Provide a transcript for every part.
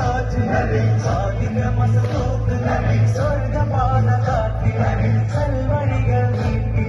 ராஜ் நரே சாதிக மசலோக்கு நரே சொர்க்கமான காட்டி நரே கல்வழிகள் நீட்டி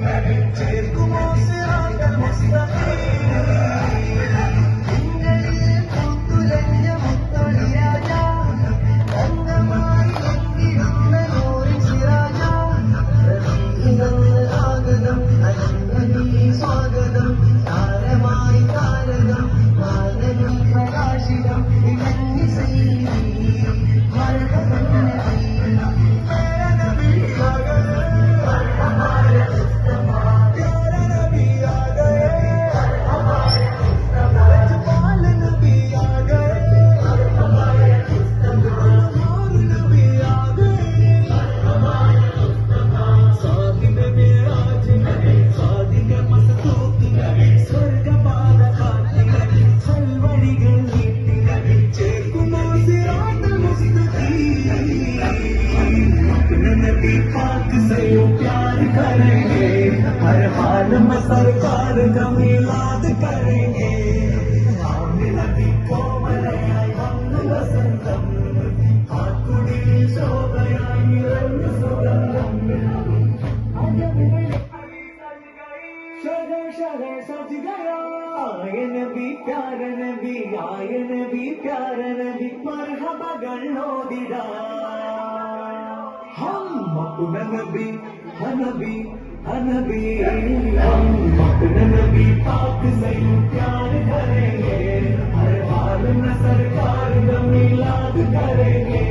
करेंगे, हर हाल में सरकार का मिलाद करेंगे। सज गया। आय नबी, प्यार नबी आय नबी, प्यार नबी, मरहबा गणो दिदा हम अपना नबी, हनबी नबी हम से प्यार करेंगे। हर बार न सरकार करेंगे।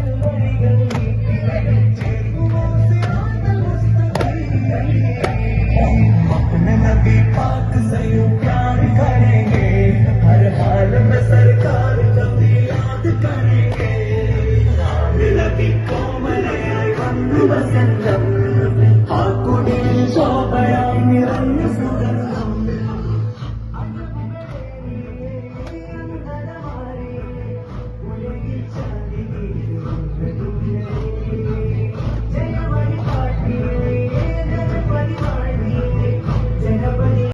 send them.